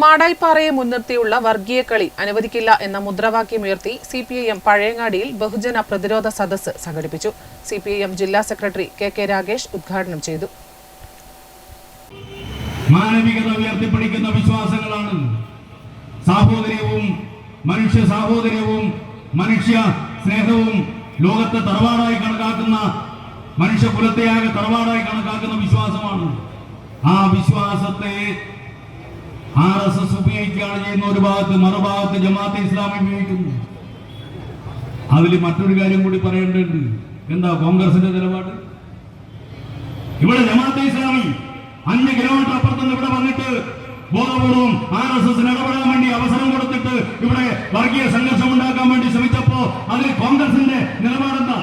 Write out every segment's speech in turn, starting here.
മാടായിപ്പാറയെ മുൻനിർത്തിയുള്ള വർഗീയ കളി അനുവദിക്കില്ല എന്ന മുദ്രാവാക്യമുയർത്തി സി പി ഐ എം പഴയങ്ങാടിയിൽ ബഹുജന പ്രതിരോധ സദസ്സ് സംഘടിപ്പിച്ചു. സി പി ഐ എം ജില്ലാ സെക്രട്ടറി കെ കെ രാഗേഷ് ഉദ്ഘാടനം ചെയ്തു. മാനവികത ഉയർത്തിപ്പിടിക്കുന്ന വിശ്വാസങ്ങളാണ്. സാഹോദര്യവും മനുഷ്യ സാഹോദര്യവും മനുഷ്യ സ്നേഹവും ലോകത്തെ തറവാടായി കണക്കാക്കുന്ന മനുഷ്യകുലത്തെയാകെ തറവാടായി കണക്കാക്കുന്ന വിശ്വാസമാണ്. ആ വിശ്വാസത്തെ ആർ എസ് എസ് ഉപയോഗിക്കുകയാണ് ചെയ്യുന്ന ഒരു ഭാഗത്ത് മറുഭാഗത്ത് ജമാഅത്തെ ഇസ്ലാമി ഉപയോഗിക്കുന്നു. അതിൽ മറ്റൊരു കാര്യം കൂടി പറയേണ്ടതുണ്ട്. എന്താ കോൺഗ്രസിന്റെ നിലപാട്? ഇവിടെ ജമാഅത്തെ ഇസ്ലാമി അഞ്ച് കിലോമീറ്റർ അപ്പുറത്തുനിന്ന് ഇവിടെ വന്നിട്ട് ബോധപൂർവം ആർ എസ് എസിന് ഇടപെടാൻ വേണ്ടി അവസരം കൊടുത്തിട്ട് ഇവിടെ വർഗീയ സംഘർഷം ഉണ്ടാക്കാൻ വേണ്ടി ശ്രമിച്ചപ്പോ അതിൽ കോൺഗ്രസിന്റെ നിലപാടെന്താ?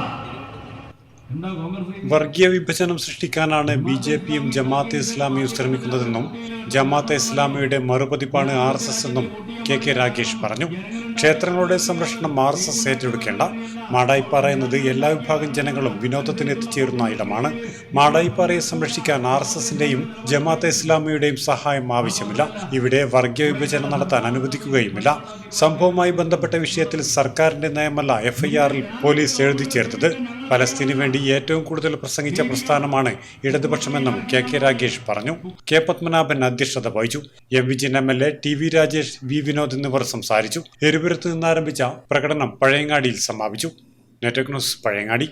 വർഗീയ വിഭജനം സൃഷ്ടിക്കാനാണ് ബി ജെ പിയും ജമാഅത്തെ ഇസ്ലാമിയും ശ്രമിക്കുന്നതെന്നും ജമാഅത്തെ ഇസ്ലാമിയുടെ മറുപതിപ്പാണ് ആർ എസ് എസ് എന്നും കെ കെ രാഗേഷ് പറഞ്ഞു. ക്ഷേത്രങ്ങളുടെ സംരക്ഷണം ആർ എസ് എസ് ഏറ്റെടുക്കേണ്ട. മാടായിപ്പാറ എന്നത് എല്ലാ വിഭാഗം ജനങ്ങളും വിനോദത്തിന് എത്തിച്ചേരുന്ന ഇടമാണ്. മാടായിപ്പാറയെ സംരക്ഷിക്കാൻ ആർ എസ് എസിന്റെയും ജമാഅത്തെ ഇസ്ലാമിയുടെയും സഹായം ആവശ്യമില്ല. ഇവിടെ വർഗീയ വിഭജനം നടത്താൻ അനുവദിക്കുകയുമില്ല. സംഭവവുമായി ബന്ധപ്പെട്ട വിഷയത്തിൽ സർക്കാരിന്റെ നയമല്ല എഫ്ഐആറിൽ പോലീസ് എഴുതി ചേർത്തത്. ഫലസ്തീനു വേണ്ടി ഏറ്റവും കൂടുതൽ പ്രസംഗിച്ച പ്രസ്ഥാനമാണ് ഇടതുപക്ഷമെന്നും കെ കെ രാഗേഷ് പറഞ്ഞു. കെ പത്മനാഭൻ അധ്യക്ഷത വഹിച്ചു. M Vijayan M L A T V Rajesh V Vinod എന്നിവർ സംസാരിച്ചു. എരുപുരത്ത് നിന്നാരംഭിച്ച പ്രകടനം പഴയങ്ങാടിയിൽ സമാപിച്ചു. Network news Pazhayangadi.